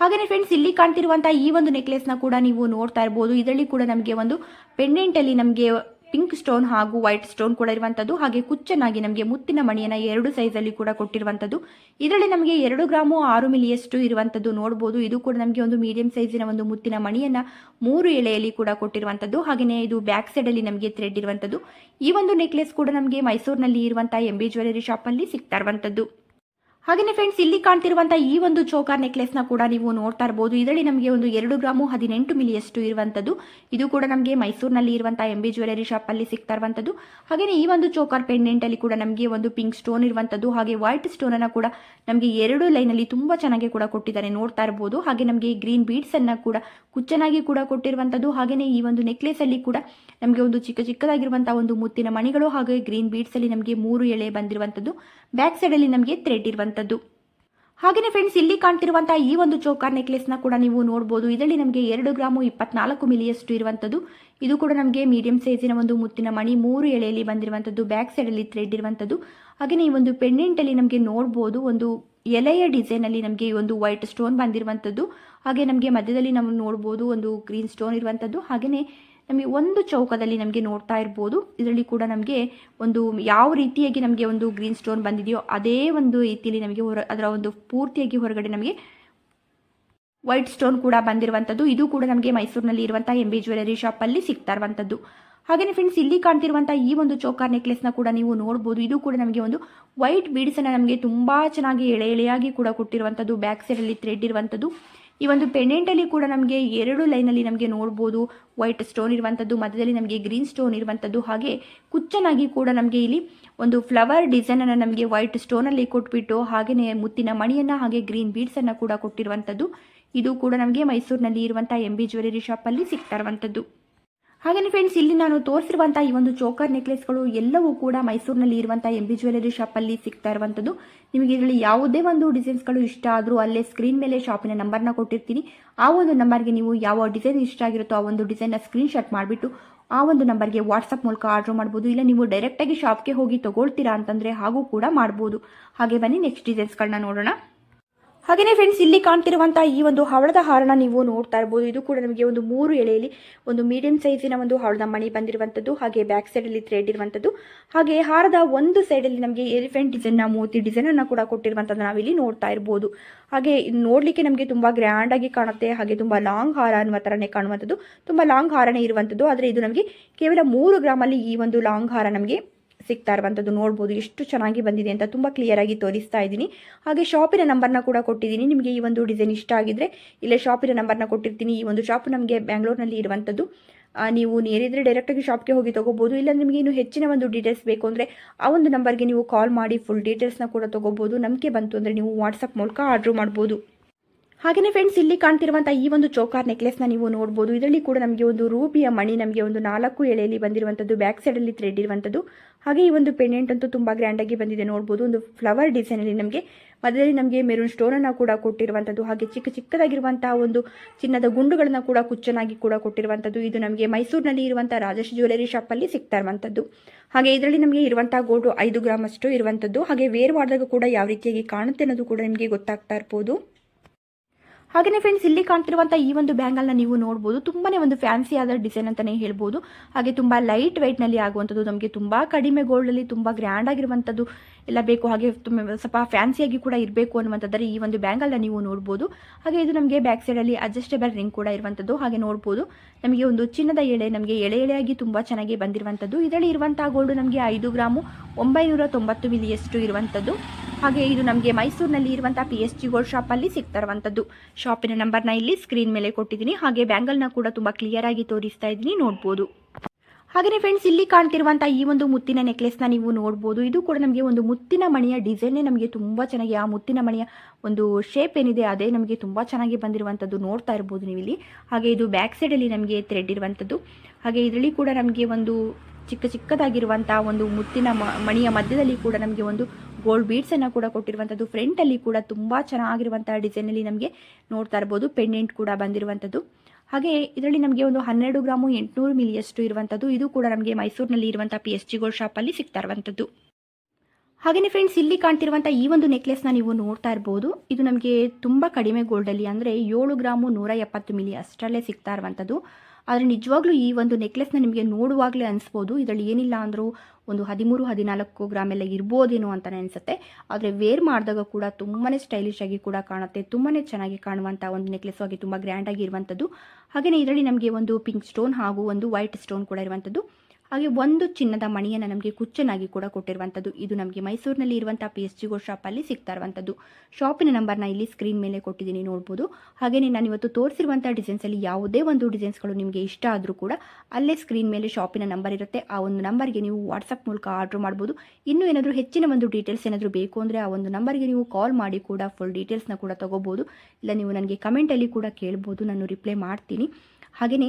ಹಾಗೆಯೇ ಫ್ರೆಂಡ್ಸ್ ಇಲ್ಲಿ ಕಾಣ್ತಿರುವಂಥ ಈ ಒಂದು ನೆಕ್ಲೆಸ್ನ ಕೂಡ ನೀವು ನೋಡ್ತಾ ಇರ್ಬೋದು. ಇದರಲ್ಲಿ ಕೂಡ ನಮಗೆ ಒಂದು ಪೆಂಡೆಂಟಲ್ಲಿ ನಮಗೆ ಪಿಂಕ್ ಸ್ಟೋನ್ ಹಾಗೂ ವೈಟ್ ಸ್ಟೋನ್ ಕೂಡ ಇರುವಂಥದ್ದು ಹಾಗೆ ಕುಚ್ಚನಾಗಿ ನಮಗೆ ಮುತ್ತಿನ ಮಣಿಯನ್ನು ಎರಡು ಸೈಜಲ್ಲಿ ಕೂಡ ಕೊಟ್ಟಿರುವಂಥದ್ದು ಇದರಲ್ಲಿ ನಮಗೆ ಎರಡು ಗ್ರಾಮು ಆರು ಮಿಲಿಯಷ್ಟು ಇರುವಂಥದ್ದು ನೋಡ್ಬೋದು. ಇದು ಕೂಡ ನಮಗೆ ಒಂದು ಮೀಡಿಯಂ ಸೈಜಿನ ಒಂದು ಮುತ್ತಿನ ಮಣಿಯನ್ನು ಮೂರು ಎಳೆಯಲ್ಲಿ ಕೂಡ ಕೊಟ್ಟಿರುವಂಥದ್ದು ಹಾಗೆಯೇ ಇದು ಬ್ಯಾಕ್ ಸೈಡಲ್ಲಿ ನಮಗೆ ಥ್ರೆಡ್ ಇರುವಂಥದ್ದು ಈ ಒಂದು ನೆಕ್ಲೆಸ್ ಕೂಡ ನಮಗೆ ಮೈಸೂರಿನಲ್ಲಿ ಇರುವಂಥ ಎಂ ಬಿ ಜ್ಯುವೆಲರಿ ಶಾಪಲ್ಲಿ ಸಿಗ್ತಾ ಇರುವಂಥದ್ದು ಹಾಗೆಯೇ ಫ್ರೆಂಡ್ಸ್ ಇಲ್ಲಿ ಕಾಣ್ತಿರುವಂತಹ ಈ ಒಂದು ಚೋಕಾರ್ ನೆಕ್ಲೆಸ್ನ ಕೂಡ ನೀವು ನೋಡ್ತಾ ಇರಬಹುದು ಇದರಲ್ಲಿ ನಮಗೆ ಒಂದು ಎರಡು ಗ್ರಾಮು ಹದಿನೆಂಟು ಮಿಲಿಯಷ್ಟು ಇರುವಂತದ್ದು. ಇದು ಕೂಡ ನಮಗೆ ಮೈಸೂರಿನಲ್ಲಿ ಇರುವಂತಹ ಎಂಬಿ ಜ್ಯುವೆಲರಿ ಶಾಪ್ ಅಲ್ಲಿ ಸಿಗ್ತಾ ಇರುವಂಥದ್ದು ಹಾಗೆಯೇ ಈ ಒಂದು ಚೋಕಾರ್ ಪೆಂಡೆಂಟಲ್ಲಿ ಕೂಡ ನಮಗೆ ಒಂದು ಪಿಂಕ್ ಸ್ಟೋನ್ ಇರುವಂತದ್ದು. ಹಾಗೆ ವೈಟ್ ಸ್ಟೋನ್ ಅನ್ನ ಕೂಡ ನಮಗೆ ಎರಡು ಲೈನ್ ಅಲ್ಲಿ ತುಂಬಾ ಚೆನ್ನಾಗಿ ಕೂಡ ಕೊಟ್ಟಿದ್ದಾರೆ ನೋಡ್ತಾ ಇರಬಹುದು ಹಾಗೆ ನಮಗೆ ಗ್ರೀನ್ ಬೀಡ್ಸ್ ಅನ್ನ ಕೂಡ ಕುಚ್ಚನಾಗಿ ಕೂಡ ಕೊಟ್ಟಿರುವಂತದ್ದು. ಹಾಗೆಯೇ ಈ ಒಂದು ನೆಕ್ಲೆಸ್ ಅಲ್ಲಿ ಕೂಡ ನಮಗೆ ಒಂದು ಚಿಕ್ಕ ಚಿಕ್ಕದಾಗಿರುವಂತಹ ಒಂದು ಮುತ್ತಿನ ಮಣಿಗಳು ಹಾಗೆ ಗ್ರೀನ್ ಬೀಡ್ಸ್ ಅಲ್ಲಿ ನಮಗೆ ಮೂರು ಎಳೆ ಬಂದಿರುವಂತದ್ದು. ಬ್ಯಾಕ್ ಸೈಡ್ ಅಲ್ಲಿ ನಮಗೆ ಥ್ರೆಡ್ ಇರುವಂಥದ್ದು ಹಾಗೆಯೇ ಫ್ರೆಂಡ್ಸ್ ಇಲ್ಲಿ ಕಾಣ್ತಿರುವಂತಹ ಈ ಒಂದು ಚೋಕಾರ್ ನೆಕ್ಲೆಸ್ನ ಕೂಡ ನೀವು ನೋಡ್ಬೋದು. ಇದರಲ್ಲಿ ನಮಗೆ ಎರಡು ಗ್ರಾಮು ಇಪ್ಪತ್ನಾಲ್ಕು ಮಿಲಿಯಷ್ಟು ಇರುವಂಥದ್ದು. ಇದು ಕೂಡ ನಮಗೆ ಮೀಡಿಯಂ ಸೈಜಿನ ಒಂದು ಮುತ್ತಿನ ಮಣಿ, ಮೂರು ಎಳೆಯಲ್ಲಿ ಬಂದಿರುವಂಥದ್ದು. ಬ್ಯಾಕ್ ಸೈಡಲ್ಲಿ ಥ್ರೆಡ್ ಇರುವಂಥದ್ದು. ಹಾಗೆಯೇ ಈ ಒಂದು ಪೆಂಡೆಂಟಲ್ಲಿ ನಮಗೆ ನೋಡ್ಬೋದು, ಒಂದು ಎಲೆಯ ಡಿಸೈನಲ್ಲಿ ನಮಗೆ ಈ ಒಂದು ವೈಟ್ ಸ್ಟೋನ್ ಬಂದಿರುವಂಥದ್ದು. ಹಾಗೆ ನಮಗೆ ಮಧ್ಯದಲ್ಲಿ ನಾವು ನೋಡ್ಬೋದು ಒಂದು ಗ್ರೀನ್ ಸ್ಟೋನ್ ಇರುವಂಥದ್ದು. ಹಾಗೆಯೇ ನಮಗೆ ಒಂದು ಚೌಕದಲ್ಲಿ ನಮಗೆ ನೋಡ್ತಾ ಇರ್ಬೋದು. ಇದರಲ್ಲಿ ಕೂಡ ನಮಗೆ ಒಂದು ಯಾವ ರೀತಿಯಾಗಿ ನಮಗೆ ಒಂದು ಗ್ರೀನ್ ಸ್ಟೋನ್ ಬಂದಿದೆಯೋ ಅದೇ ಒಂದು ರೀತಿಯಲ್ಲಿ ನಮಗೆ ಹೊರ, ಅದರ ಒಂದು ಪೂರ್ತಿಯಾಗಿ ಹೊರಗಡೆ ನಮಗೆ ವೈಟ್ ಸ್ಟೋನ್ ಕೂಡ ಬಂದಿರುವಂಥದ್ದು. ಇದು ಕೂಡ ನಮಗೆ ಮೈಸೂರಿನಲ್ಲಿ ಇರುವಂಥ ಎಂ ಬಿ ಜ್ಯುವೆಲರಿ ಶಾಪಲ್ಲಿ ಸಿಗ್ತಾ ಇರುವಂಥದ್ದು. ಹಾಗೆಯೇ ಫ್ರೆಂಡ್ಸ್ ಇಲ್ಲಿ ಕಾಣ್ತಿರುವಂಥ ಈ ಒಂದು ಚೌಕಾರ್ ನೆಕ್ಲೆಸ್ನ ಕೂಡ ನೀವು ನೋಡ್ಬೋದು. ಇದು ಕೂಡ ನಮಗೆ ಒಂದು ವೈಟ್ ಬೀಡ್ಸನ್ನು ನಮಗೆ ತುಂಬ ಚೆನ್ನಾಗಿ ಎಳೆ ಎಳೆಯಾಗಿ ಕೂಡ ಕೊಟ್ಟಿರುವಂಥದ್ದು. ಬ್ಯಾಕ್ ಸೈಡಲ್ಲಿ ಥ್ರೆಡ್ ಇರುವಂಥದ್ದು. ಈ ಒಂದು ಪೆಂಡೆಂಟಲ್ಲಿ ಕೂಡ ನಮಗೆ ಎರಡು ಲೈನಲ್ಲಿ ನಮಗೆ ನೋಡ್ಬೋದು. ವೈಟ್ ಸ್ಟೋನ್ ಇರುವಂಥದ್ದು ಮಧ್ಯದಲ್ಲಿ ನಮಗೆ ಗ್ರೀನ್ ಸ್ಟೋನ್ ಇರುವಂಥದ್ದು ಹಾಗೆ ಕುಚ್ಚನಾಗಿ ಕೂಡ ನಮಗೆ ಇಲ್ಲಿ ಒಂದು ಫ್ಲವರ್ ಡಿಸೈನನ್ನು ನಮಗೆ ವೈಟ್ ಸ್ಟೋನಲ್ಲಿ ಕೊಟ್ಬಿಟ್ಟು ಹಾಗೆಯೇ ಮುತ್ತಿನ ಮಣಿಯನ್ನು ಹಾಗೆ ಗ್ರೀನ್ ಬೀಡ್ಸನ್ನು ಕೂಡ ಕೊಟ್ಟಿರುವಂಥದ್ದು ಇದು ಕೂಡ ನಮಗೆ ಮೈಸೂರಿನಲ್ಲಿ ಇರುವಂಥ ಎಂ ಬಿ ಜ್ಯುವೆಲರಿ ಶಾಪಲ್ಲಿ ಸಿಗ್ತಾ ಇರುವಂಥದ್ದು ಹಾಗೆಯೇ ಫ್ರೆಂಡ್ಸ್ ಇಲ್ಲಿ ನಾನು ತೋರಿಸಿರುವಂಥ ಈ ಒಂದು ಚೋಕರ್ ನೆಕ್ಲೆಸ್ಗಳು ಎಲ್ಲವೂ ಕೂಡ ಮೈಸೂರಿನಲ್ಲಿ ಇರುವಂಥ ಎಂ ಬಿ ಜ್ಯುವೆಲರಿ ಶಾಪಲ್ಲಿ ಸಿಗ್ತಾ ಇರುವಂಥದ್ದು ನಿಮಗೆ ಇದರಲ್ಲಿ ಯಾವುದೇ ಒಂದು ಡಿಸೈನ್ಸ್ಗಳು ಇಷ್ಟ ಆದರೂ ಅಲ್ಲೇ ಸ್ಕ್ರೀನ್ ಮೇಲೆ ಶಾಪಿನ ನಂಬರ್ನ ಕೊಟ್ಟಿರ್ತೀನಿ. ಆ ಒಂದು ನಂಬರ್ಗೆ ನೀವು ಯಾವ ಡಿಸೈನ್ ಇಷ್ಟ ಆಗಿರುತ್ತೋ ಆ ಒಂದು ಡಿಸೈನ್ನ ಸ್ಕ್ರೀನ್ ಶಾಟ್ ಮಾಡಿಬಿಟ್ಟು ಆ ಒಂದು ನಂಬರ್ಗೆ ವಾಟ್ಸಪ್ ಮೂಲಕ ಆರ್ಡರ್ ಮಾಡ್ಬೋದು. ಇಲ್ಲ, ನೀವು ಡೈರೆಕ್ಟಾಗಿ ಶಾಪ್ಗೆ ಹೋಗಿ ತಗೊಳ್ತೀರಾ ಅಂತಂದರೆ ಹಾಗೂ ಕೂಡ ಮಾಡ್ಬೋದು. ಹಾಗೆ ಬನ್ನಿ ನೆಕ್ಸ್ಟ್ ಡಿಸೈನ್ಸ್ಗಳನ್ನ ನೋಡೋಣ. ಹಾಗೆಯೇ ಫ್ರೆಂಡ್ಸ್ ಇಲ್ಲಿ ಕಾಣ್ತಿರುವಂಥ ಈ ಒಂದು ಹವಳದ ಹಾರನ ನೀವು ನೋಡ್ತಾ ಇರ್ಬೋದು. ಇದು ಕೂಡ ನಮಗೆ ಒಂದು ಮೂರು ಎಳೆಯಲ್ಲಿ ಒಂದು ಮೀಡಿಯಂ ಸೈಜಿನ ಒಂದು ಹವಳದ ಮಣಿ ಬಂದಿರುವಂಥದ್ದು, ಹಾಗೆ ಬ್ಯಾಕ್ ಸೈಡಲ್ಲಿ ಥ್ರೆಡ್ ಇರುವಂಥದ್ದು. ಹಾಗೆ ಹಾರದ ಒಂದು ಸೈಡಲ್ಲಿ ನಮಗೆ ಎಲಿಫೆಂಟ್ ಡಿಸೈನ್ನ ಮೂತಿ ಡಿಸೈನನ್ನು ಕೂಡ ಕೊಟ್ಟಿರುವಂಥದ್ದು ನಾವಿಲ್ಲಿ ನೋಡ್ತಾ ಇರ್ಬೋದು. ಹಾಗೆ ನೋಡಲಿಕ್ಕೆ ನಮಗೆ ತುಂಬ ಗ್ರ್ಯಾಂಡಾಗಿ ಕಾಣುತ್ತೆ, ಹಾಗೆ ತುಂಬ ಲಾಂಗ್ ಹಾರ ಅನ್ನುವ ಥರನೇ ಕಾಣುವಂಥದ್ದು. ತುಂಬ ಲಾಂಗ್ ಹಾರನೇ ಇರುವಂಥದ್ದು, ಆದರೆ ಇದು ನಮಗೆ ಕೇವಲ ಮೂರು ಗ್ರಾಮಲ್ಲಿ ಈ ಒಂದು ಲಾಂಗ್ ಹಾರ ನಮಗೆ ಸಿಗ್ತಾ ಇರುವಂಥದ್ದು ನೋಡ್ಬೋದು. ಎಷ್ಟು ಚೆನ್ನಾಗಿ ಬಂದಿದೆ ಅಂತ ತುಂಬ ಕ್ಲಿಯರಾಗಿ ತೋರಿಸ್ತಾ ಇದ್ದೀನಿ. ಹಾಗೆ ಶಾಪಿನ ನಂಬರ್ನ ಕೂಡ ಕೊಟ್ಟಿದ್ದೀನಿ. ನಿಮಗೆ ಈ ಒಂದು ಡಿಸೈನ್ ಇಷ್ಟ ಆಗಿದ್ರೆ ಇಲ್ಲೇ ಶಾಪಿನ ನಂಬರ್ನ ಕೊಟ್ಟಿರ್ತೀನಿ. ಈ ಒಂದು ಶಾಪ್ ನಮಗೆ ಬ್ಯಾಂಗ್ಳೂರ್ನಲ್ಲಿ ಇರುವಂಥದ್ದು ನೀವು ನೇರಿದ್ರೆ ಡೈರೆಕ್ಟಾಗಿ ಶಾಪ್ಗೆ ಹೋಗಿ ತೊಗೋಬೋದು. ಇಲ್ಲ ನಿಮಗೆ ಇನ್ನು ಹೆಚ್ಚಿನ ಒಂದು ಡೀಟೇಲ್ಸ್ ಬೇಕು ಅಂದರೆ ಆ ಒಂದು ನಂಬರ್ಗೆ ನೀವು ಕಾಲ್ ಮಾಡಿ ಫುಲ್ ಡೀಟೇಲ್ಸ್ನ ಕೂಡ ತೊಗೋಬೋದು. ನಂಬಿಕೆ ಬಂತು ಅಂದರೆ ನೀವು ವಾಟ್ಸಪ್ ಮೂಲಕ ಆರ್ಡ್ರ್ ಮಾಡ್ಬೋದು. ಹಾಗೆಯೇ ಫ್ರೆಂಡ್ಸ್ ಇಲ್ಲಿ ಕಾಣ್ತಿರುವಂಥ ಈ ಒಂದು ಚೋಕಾರ್ ನೆಕ್ಲೆಸ್ನ ನೀವು ನೋಡ್ಬೋದು. ಇದರಲ್ಲಿ ಕೂಡ ನಮಗೆ ಒಂದು ರೂಬಿಯ ಮಣಿ, ನಮಗೆ ಒಂದು ನಾಲ್ಕು ಎಳೆಯಲ್ಲಿ ಬಂದಿರುವಂಥದ್ದು ಬ್ಯಾಕ್ ಸೈಡಲ್ಲಿ ಥ್ರೆಡ್ ಇರುವಂಥದ್ದು ಹಾಗೆ ಈ ಒಂದು ಪೆಂಡೆಂಟ್ ಅಂತೂ ತುಂಬ ಗ್ರ್ಯಾಂಡಾಗಿ ಬಂದಿದೆ. ನೋಡ್ಬೋದು, ಒಂದು ಫ್ಲವರ್ ಡಿಸೈನಲ್ಲಿ ನಮಗೆ ಮಧ್ಯದಲ್ಲಿ ನಮಗೆ ಮೆರೂನ್ ಸ್ಟೋನನ್ನು ಕೂಡ ಕೊಟ್ಟಿರುವಂಥದ್ದು ಹಾಗೆ ಚಿಕ್ಕ ಚಿಕ್ಕದಾಗಿರುವಂತಹ ಒಂದು ಚಿನ್ನದ ಗುಂಡುಗಳನ್ನು ಕೂಡ ಕುಚ್ಚನಾಗಿ ಕೂಡ ಕೊಟ್ಟಿರುವಂಥದ್ದು ಇದು ನಮಗೆ ಮೈಸೂರಿನಲ್ಲಿ ಇರುವಂಥ ರಾಜೇಶ್ ಜ್ಯುವೆಲರಿ ಶಾಪಲ್ಲಿ ಸಿಗ್ತಾ ಇರುವಂಥದ್ದು ಹಾಗೆ ಇದರಲ್ಲಿ ನಮಗೆ ಇರುವಂಥ ಗೋಲ್ಡು ಐದು ಗ್ರಾಮ್ ಅಷ್ಟು ಇರುವಂಥದ್ದು ಹಾಗೆ ವೇರ್ ಮಾಡಿದಾಗ ಕೂಡ ಯಾವ ರೀತಿಯಾಗಿ ಕಾಣುತ್ತೆ ಅನ್ನೋದು ಕೂಡ ನಿಮಗೆ ಗೊತ್ತಾಗ್ತಾ ಇರ್ಬೋದು. ಹಾಗೆಯೇ ಫ್ರೆಂಡ್ಸ್ ಇಲ್ಲಿ ಕಾಣ್ತಿರುವಂತಹ ಈ ಒಂದು ಬ್ಯಾಂಗಲ್ನ ನೀವು ನೋಡಬಹುದು ತುಂಬಾನೇ ಒಂದು ಫ್ಯಾನ್ಸಿ ಆದ ಡಿಸೈನ್ ಅಂತಾನೆ ಹೇಳ್ಬೋದು. ಹಾಗೆ ತುಂಬಾ ಲೈಟ್ ವೆಯ್ಟ್ನಲ್ಲಿ ಆಗುವಂಥದ್ದು, ನಮಗೆ ತುಂಬಾ ಕಡಿಮೆ ಗೋಲ್ಡ್ ಅಲ್ಲಿ ತುಂಬಾ ಗ್ರ್ಯಾಂಡ್ ಆಗಿರುವಂತದ್ದು ಎಲ್ಲ ಬೇಕು. ಹಾಗೆ ಸ್ವಲ್ಪ ಫ್ಯಾನ್ಸಿಯಾಗಿ ಕೂಡ ಇರಬೇಕು ಅನ್ನುವಂಥದ್ದರೆ ಈ ಒಂದು ಬ್ಯಾಂಗಲ್ನ ನೀವು ನೋಡಬಹುದು ಹಾಗೆ ಇದು ನಮಗೆ ಬ್ಯಾಕ್ ಸೈಡ್ ಅಲ್ಲಿ ಅಡ್ಜಸ್ಟೇಬಲ್ ರಿಂಗ್ ಕೂಡ ಇರುವಂತದ್ದು ಹಾಗೆ ನೋಡಬಹುದು ನಮಗೆ ಒಂದು ಚಿನ್ನದ ಎಳೆ, ನಮಗೆ ಎಳೆ ಎಳೆಯಾಗಿ ತುಂಬಾ ಚೆನ್ನಾಗಿ ಬಂದಿರುವಂತದ್ದು ಇದರಲ್ಲಿ ಇರುವಂತಹ ಗೋಲ್ಡ್ ನಮಗೆ ಐದು ಗ್ರಾಮು ಒಂಬೈನೂರ ತೊಂಬತ್ತು ಮಿಲಿಯಷ್ಟು ಇರುವಂಥದ್ದು. ಹಾಗೆ ಇದು ನಮಗೆ ಮೈಸೂರಿನಲ್ಲಿ ಇರುವಂತಹ ಪಿ ಎಸ್ ಜಿ ಗೋಲ್ಡ್ ಶಾಪಲ್ಲಿ ಸಿಗ್ತಾ ಇರುವಂಥದ್ದು. ಶಾಪಿನ ನಂಬರ್ನ ಇಲ್ಲಿ ಸ್ಕ್ರೀನ್ ಮೇಲೆ ಕೊಟ್ಟಿದ್ದೀನಿ. ಹಾಗೆ ಬ್ಯಾಂಗಲ್ನ ಕೂಡ ತುಂಬ ಕ್ಲಿಯರಾಗಿ ತೋರಿಸ್ತಾ ಇದ್ದೀನಿ. ನೋಡ್ಬೋದು. ಹಾಗೆಯೇ ಫ್ರೆಂಡ್ಸ್ ಇಲ್ಲಿ ಕಾಣ್ತಿರುವಂಥ ಈ ಒಂದು ಮುತ್ತಿನ ನೆಕ್ಲೆಸ್ನ ನೀವು ನೋಡ್ಬೋದು. ಇದು ಕೂಡ ನಮಗೆ ಒಂದು ಮುತ್ತಿನ ಮಣಿಯ ಡಿಸೈನೇ ನಮಗೆ ತುಂಬ ಚೆನ್ನಾಗಿ ಆ ಮುತ್ತಿನ ಮಣಿಯ ಒಂದು ಶೇಪ್ ಏನಿದೆ ಅದೇ ನಮಗೆ ತುಂಬ ಚೆನ್ನಾಗಿ ಬಂದಿರುವಂಥದ್ದು ನೋಡ್ತಾ ಇರ್ಬೋದು ನೀವು ಇಲ್ಲಿ ಹಾಗೆ ಇದು ಬ್ಯಾಕ್ ಸೈಡಲ್ಲಿ ನಮಗೆ ಥ್ರೆಡ್ ಇರುವಂಥದ್ದು ಹಾಗೆ ಇದರಲ್ಲಿ ಕೂಡ ನಮಗೆ ಒಂದು ಚಿಕ್ಕ ಚಿಕ್ಕದಾಗಿರುವಂಥ ಒಂದು ಮುತ್ತಿನ ಮಣಿಯ ಮಧ್ಯದಲ್ಲಿ ಕೂಡ ನಮಗೆ ಒಂದು ಗೋಲ್ಡ್ ಬೀಡ್ಸನ್ನು ಕೂಡ ಕೊಟ್ಟಿರುವಂಥದ್ದು ಫ್ರಂಟಲ್ಲಿ ಕೂಡ ತುಂಬ ಚೆನ್ನಾಗಿರುವಂಥ ಡಿಸೈನಲ್ಲಿ ನಮಗೆ ನೋಡ್ತಾ ಇರ್ಬೋದು. ಪೆಂಡೆಂಟ್ ಕೂಡ ಬಂದಿರುವಂಥದ್ದು ಹಾಗೆ ಇದರಲ್ಲಿ ನಮಗೆ ಒಂದು ಹನ್ನೆರಡು ಗ್ರಾಮು ಎಂಟುನೂರು ಮಿಲಿಯಷ್ಟು ಇರುವಂಥದ್ದು ಇದು ಕೂಡ ನಮಗೆ ಮೈಸೂರಿನಲ್ಲಿ ಇರುವಂಥ ಪಿ ಎಸ್ ಜಿ ಗೋಲ್ಡ್ ಶಾಪಲ್ಲಿ ಸಿಗ್ತಾ ಇರುವಂಥದ್ದು ಹಾಗೆಯೇ ಫ್ರೆಂಡ್ಸ್ ಇಲ್ಲಿ ಕಾಣ್ತಿರುವಂಥ ಈ ಒಂದು ನೆಕ್ಲೆಸ್ನ ನೀವು ನೋಡ್ತಾ ಇರ್ಬೋದು. ಇದು ನಮಗೆ ತುಂಬ ಕಡಿಮೆ ಗೋಲ್ಡಲ್ಲಿ ಅಂದರೆ ಏಳು ಗ್ರಾಮು ನೂರ ಎಪ್ಪತ್ತು ಮಿಲಿ ಅಷ್ಟರಲ್ಲೇ ಸಿಗ್ತಾ ಇರುವಂಥದ್ದು ಆದರೆ ನಿಜವಾಗ್ಲೂ ಈ ಒಂದು ನೆಕ್ಲೆಸ್ನ ನಿಮಗೆ ನೋಡುವಾಗಲೇ ಅನಿಸ್ಬೋದು. ಇದರಲ್ಲಿ ಏನಿಲ್ಲ ಅಂದರೂ ಒಂದು ಹದಿಮೂರು, ಹದಿನಾಲ್ಕು ಗ್ರಾಮ್ ಎಲ್ಲ ಇರ್ಬೋದೇನೋ ಅಂತಲೇ ಅನಿಸುತ್ತೆ. ಆದರೆ ವೇರ್ ಮಾಡಿದಾಗ ಕೂಡ ತುಂಬಾ ಸ್ಟೈಲಿಶ್ ಆಗಿ ಕೂಡ ಕಾಣುತ್ತೆ. ತುಂಬಾ ಚೆನ್ನಾಗಿ ಕಾಣುವಂಥ ಒಂದು ನೆಕ್ಲೆಸ್ ಆಗಿ ತುಂಬ ಗ್ರ್ಯಾಂಡಾಗಿ ಇರುವಂಥದ್ದು ಹಾಗೆಯೇ ಇದರಲ್ಲಿ ನಮಗೆ ಒಂದು ಪಿಂಕ್ ಸ್ಟೋನ್ ಹಾಗೂ ಒಂದು ವೈಟ್ ಸ್ಟೋನ್ ಕೂಡ ಇರುವಂಥದ್ದು ಹಾಗೆ ಒಂದು ಚಿನ್ನದ ಮಣಿಯನ್ನು ನಮಗೆ ಕುಚ್ಚನಾಗಿ ಕೂಡ ಕೊಟ್ಟಿರುವಂಥದ್ದು ಇದು ನಮಗೆ ಮೈಸೂರಿನಲ್ಲಿ ಇರುವಂಥ ಪಿ ಎಸ್ ಜಿ ಗೋ ಶಾಪಲ್ಲಿ ಸಿಗ್ತಾ ಇರುವಂಥದ್ದು ಶಾಪಿನ ನಂಬರ್ನ ಇಲ್ಲಿ ಸ್ಕ್ರೀನ್ ಮೇಲೆ ಕೊಟ್ಟಿದ್ದೀನಿ ನೋಡ್ಬೋದು. ಹಾಗೆಯೇ ನಾನು ಇವತ್ತು ತೋರಿಸಿರುವಂಥ ಡಿಸೈನ್ಸಲ್ಲಿ ಯಾವುದೇ ಒಂದು ಡಿಸೈನ್ಸ್ಗಳು ನಿಮಗೆ ಇಷ್ಟ ಆದರೂ ಕೂಡ ಅಲ್ಲೇ ಸ್ಕ್ರೀನ್ ಮೇಲೆ ಶಾಪಿನ ನಂಬರ್ ಇರುತ್ತೆ. ಆ ಒಂದು ನಂಬರ್ಗೆ ನೀವು ವಾಟ್ಸಪ್ ಮೂಲಕ ಆರ್ಡ್ರ್ ಮಾಡ್ಬೋದು. ಇನ್ನೂ ಏನಾದರೂ ಹೆಚ್ಚಿನ ಒಂದು ಡೀಟೇಲ್ಸ್ ಏನಾದರೂ ಬೇಕು ಅಂದರೆ ಆ ಒಂದು ನಂಬರ್ಗೆ ನೀವು ಕಾಲ್ ಮಾಡಿ ಕೂಡ ಫುಲ್ ಡೀಟೇಲ್ಸ್ನ ಕೂಡ ತೊಗೋಬೋದು. ಇಲ್ಲ ನೀವು ನನಗೆ ಕಮೆಂಟಲ್ಲಿ ಕೂಡ ಕೇಳ್ಬೋದು. ನಾನು ರಿಪ್ಲೈ ಮಾಡ್ತೀನಿ. ಹಾಗೆಯೇ